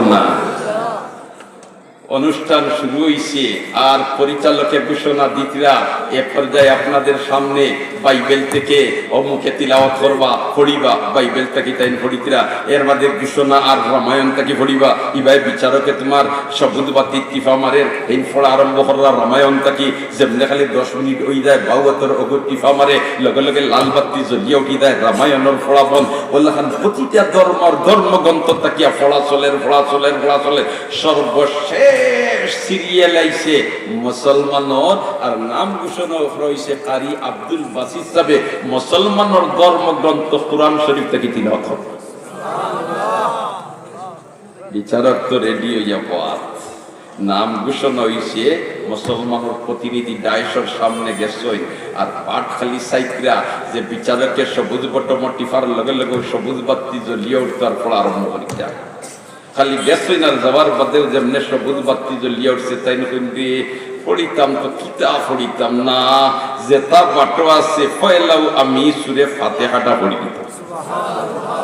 না অনুষ্ঠান শুরু হইছে, আর পরিচালকের ঘোষণা দিতরা, এ পর্যায়ে আপনাদের সামনে বাইবেল থেকে অমুখে তিলাওয়াত করবা, পড়িবা। বাইবেল থেকে তাই পড়িতরা, এর বাদে ঘোষণা আর রামায়ণ থেকে পড়িবা। ইবাই বিচারকে তোমার সবুজ বাতি টিফা মারের এই ফড়া আরম্ভ করা রামায়ণ থাকি। যেমনি খালি দশ মিনিট হই যায় বাউয়াতর অগর টিফা মারে লগে লগে লাল বাতি জ্বলিয়ে উঠি দেয় রামায়ণের ফলাফল ওল্লাখান প্রতিটা ধর্মর ধর্মগ্রন্থ তাকিয়া ফলা চলের ফলা চলের ফলা চলে। সর্বশেষ নাম বিচারক তো নাম ঘোষণা মুসলমানের প্রতিনিধি ডাইশর সামনে গেছই আর পাট খালি সাইকরা যে বিচারকের সবুজ বটম টিফার লগে লগে সবুজ বাতি জ্বলিয়ে উঠতে আর পড়া আরম্ভ করিতে খালি গেছই না যাবার বাদেও যেমনে সবুজ বাতি জ্বলিয়ে উঠছে তাই কিন্তু পড়িতাম তো কিতাব পড়িতাম না যেটা বাটো আছে পয়লাও আমি সুরে ফাতেহাটা পড়ি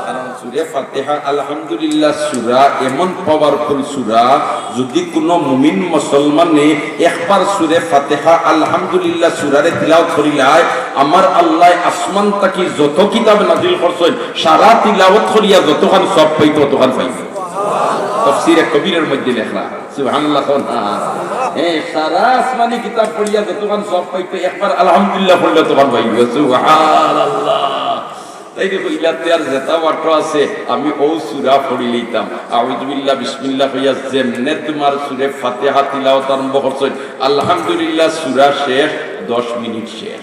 কারণ সুরে ফাতেহা, আলহামদুলিল্লাহ সুরা, এমন পাওয়ারফুল সুরা, যদি কোনো মুমিন মুসলমানে একবার সুরে ফাতেহা, আলহামদুলিল্লাহ সুরারে তিলাওয়াত করিলায়, আমার আল্লাহ আসমান তাকি যত কিতাব নাজিল করছেন, সারা তিলাওয়াত করিয়া যতখান সব পাইতো ততখান পাইতো তফসিরে কবিরের মধ্যে লেখা। সুবহানাল্লাহ, কোন? সারা আসমানি কিতাব পড়িয়া সব একবার আলহামদুলিল্লাহ পড়লে পাইবে সুবহানাল্লাহ। তাই দেখো ইলাতে আর জেতা বাট আছে, আমি ও সুরা পড়ি লইতাম। আউযুবিল্লাহ বিসমিল্লাহ কইয়া, যেমনে তোমার সুরে ফাতিহা, তিলাওয়াত আরম্ভ করছেন আলহামদুলিল্লাহ সুরা শেষ 10 মিনিট শেষ।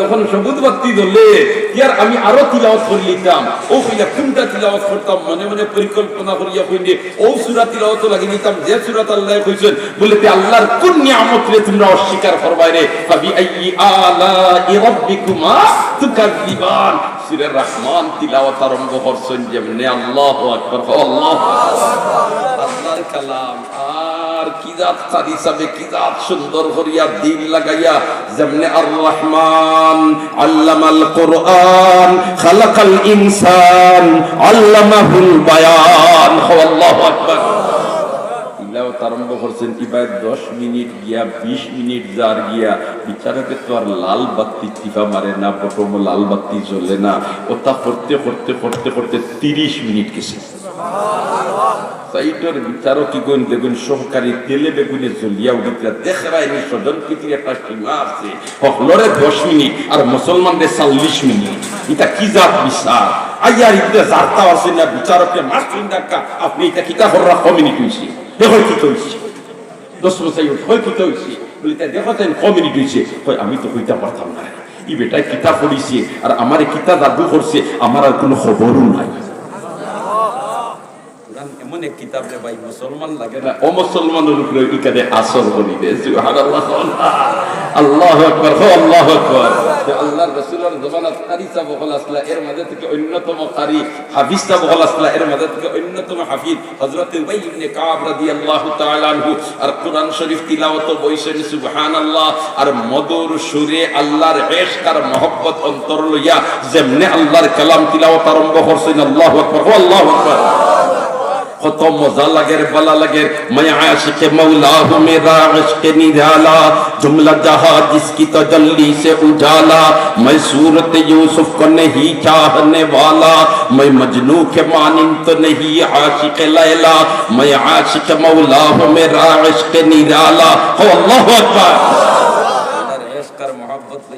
তখন সবুজ বাতি জ্বলে ইয়ার আমি আরও তিলাওয়াত করে নিতাম। ও কইলা কোনটা তিলাওয়াত করতাম, মনে মনে পরিকল্পনা করিয়া কইলে, ও সূরা তিলাওয়াত লাগি নিতাম যে সূরা আল্লাহ কইছেন বলে তে আল্লাহর কোন নিয়ামত তোমরা অস্বীকার করবাই রে? ফাবি আইয়ি আলা রাব্বিকুমা তুকাযিবান সূরা রহমান তিলাওয়াত আরম্ভ করছেন যেমনে আল্লাহু আকবার। আল্লাহ আল্লাহর কালাম। আর কি জাত কারি সাবে কি জাত সুন্দর করিয়া দিল লাগাইয়া, যেমনে আর রহমান আল্লামাল কোরআন, খালাকাল ইনসান, আল্লামাহুল বায়ান, আল্লাহু আকবার। আরম্ভ করছেন দশ মিনিট গিয়া, বিশ মিনিট যার গিয়া, বিচারকে তো আর লাল বাতি টিপা মারে না, প্রথম লাল বাতি জ্বলে না ওটা করতে করতে করতে করতে তিরিশ মিনিট গেছে। সাইটের বিচারক কি করেন সহকারী তেলে বেগুনে জ্বলিয়া উঠিতে দেখরাই নি স্বজন প্রীতির একটা সীমা আছে। হকলরে দশ মিনিট আর মুসলমানদের চল্লিশ মিনিট। এটা কি জাত বিচার? আইয়ার ইতে জারতা আছে না বিচারকে আপনি এটা কিতা কি হইছে দশ বছর হয় কি হইছে বলি কমিউনিটি হইছে কই আমি তো কইতা পারতাম না। ই বেটাই কিতাব পড়িছে, আর আমার কিতা জাদু করছে আমার আর কোনো খবরও নাই। এক কিতাব রে ভাই, মুসলমান লাগে না। ও মুসলমানের উপরে ইকাদে আসর করিবে সুবহানাল্লাহ। আল্লাহু আকবার, হো আল্লাহু আকবার। যে আল্লাহর রাসূলের জমানাত কারি সাহেব হল এর মধ্যে থেকে অন্যতম কারি হাফিজ সাহেব হল এর মধ্যে থেকে অন্যতম হাফিজ হযরত উবাই ইবনে কাব রাদিয়াল্লাহু তাআলা আনহু। আর কোরআন শরীফ তিলাওয়াত বইছেন সুবহানাল্লাহ। আর মধুর সুরে আল্লাহর ইশক আর মহব্বত অন্তর লইয়া যেমনে আল্লাহর কালাম তিলাওয়াত আরম্ভ করছেন, আল্লাহু আকবার, হো আল্লাহু আকবার। خطو تو مزہ بلا لگے، میں عاشق مولا ہوں، میرا عشق نیرالا جملہ جہا جس کی تجلی سے اجالا، میں صورت یوسف کو نہیں چاہنے والا، میں مجنو کے معنی تو نہیں عاشق لیلا، میں عاشق مولا ہوں، میرا عشق نرالا۔ ہو اللہ اکبر۔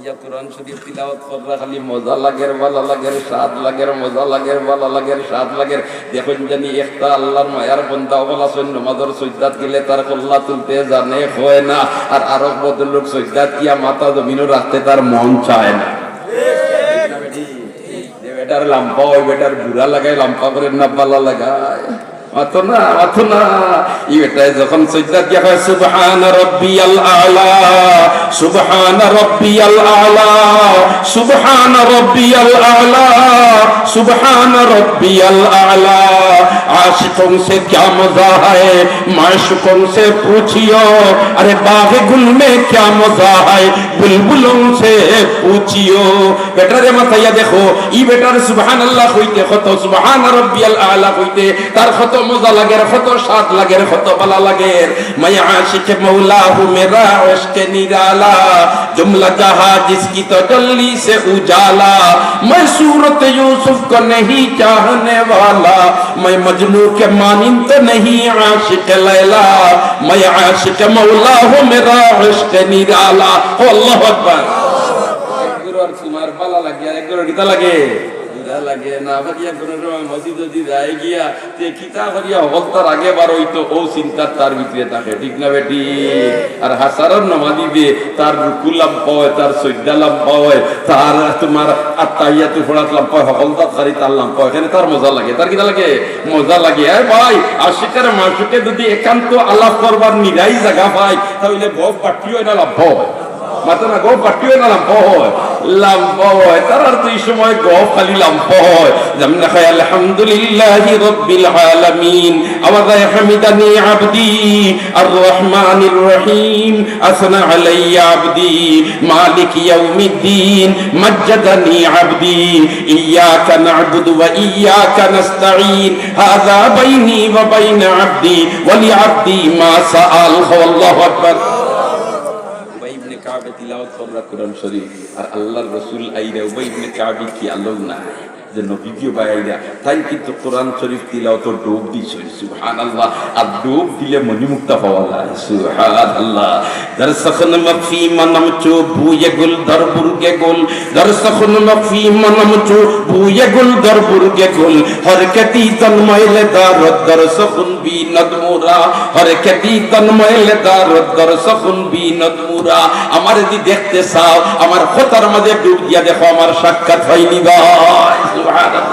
মহব্বত কোরআন শরীফ তিলাওয়াত কররা খালি মজা লাগের ভালো লাগের স্বাদ লাগের মজা লাগের ভালো লাগের স্বাদ লাগের দেখুন জানি একটা আল্লাহর মায়ার বন্দা বলা সৈন্য মাদর সৈদাত গেলে তার কল্লা তুলতে জানে হয় না। আর আরব বদল লোক সৈদাত কিয়া মাথা জমিনও রাখতে তার মন চায় না। বেটার লাম্পা ওই বেটার বুড়া লাগায় লাম্পা করে না পালা লাগায়। অত না অত না ই বেটায় যখন সজ্জা দিয়া হয়, সুবহান রব্বিয়াল আলা, সুবহান রাব্বিয়াল আলা, সুবহান রাব্বিয়াল আলা, সুবহান রাব্বিয়াল আলা। आशिकों से क्या मजा है? माशुकों से पूछियो, अरे बाग गुल में क्या मजा है? সে से বেটা রে रे মাথাইয়া দেখো ই বেটার সুবহান আল্লাহ কইতে কত সুবহান রাব্বিয়াল আলা কইতে তার কত মজা লাগে কত স্বাদ লাগে কত ভালো লাগে মাই আশিক মৌলা মেরা ওশকে নিরালা जुमला जहा जिसकी तो জল্লি से उजाला। মাই सूरत ইউসুফ কো नहीं চাহনে वाला মাই मजनू के मानिन तो नहीं आशिक लैला मैं आशिक मौला हूँ मेरा आशिक निराला हो अल्लाह अकबर गुरु और सुमार बाला लग गया गुरु गीता लगे কিতা লাগে না ভাইয়া কোন সময় মসজিদ যদি যায় গিয়া তে কিতা করিয়া হকতার আগে বার হইতো ও চিন্তার তার ভিতরে থাকে ঠিক না বেটি? আর হাসারর নামাজি দে তার রুকুলাম পাওয় তার সৈদালাম পাওয় তার তোমার আত্মাইয়াতে ফোড়াতলাম পায় হকলদাত খারি তারলাম পাওয় এখানে তার মজা লাগে তার কিতা লাগে? মজা লাগে। আরে ভাই আশিকের মাসুকে যদি একান্ত আলাপ করবার নিরাই জায়গা পায় তাহলে ভোগ পাঠিও না লাভ হয়। মাথা না গো পাটিও না, লাম্প হয়। লাম্প হয়। তার আর দুই সময় গো খালি লাম্প হয়। যেমন দেখা আলহামদুলিল্লাহ রব্বিল আলামিন। আওয়াজ হামিদানি আবদি আর রহমানির রহিম। আসনা আলাইয়া আবদি, মালিক ইয়াউমিদ্দিন, মজ্জাদানি আবদি। ইয়াকা না'বুদু ওয়া ইয়াকা নাস্তাঈন। হাযা বাইনি ওয়া বাইনা আবদি ওয়া লিআবদি মা সাআল আল্লাহু আকবার উবাই ইবনে কাবে তিলাওয়াত কররা কোরআন শরীফ আর আল্লাহর রাসূল আইরা উবাই ইবনে কাবে কি আল্লাহ না যে নবীজিও বাইরা তাই কিন্তু কোরআন শরীফ তিলাওয়াত ডুব দিছে সুবহানাল্লাহ। আর ডুব দিলে মনিমুক্তা পাওয়া যায়। সুবহানাল্লাহ। দর সখন মফি মনম চো বুয়ে গুল দর বুরগে গুল। দর সখন মফি মনম চো বুয়ে গুল দর বুরগে গুল। হরকতি তন মইলে দর দর সখন বি নদমুরা। হরকতি তন মইলে দর দর সখন বি নদমুরা। আমার যদি দেখতে চাও, আমার খোতার মাঝে ডুব দিয়া দেখো, আমার সাক্ষাৎ হয়নি ভাই। সুবহানাল্লাহ।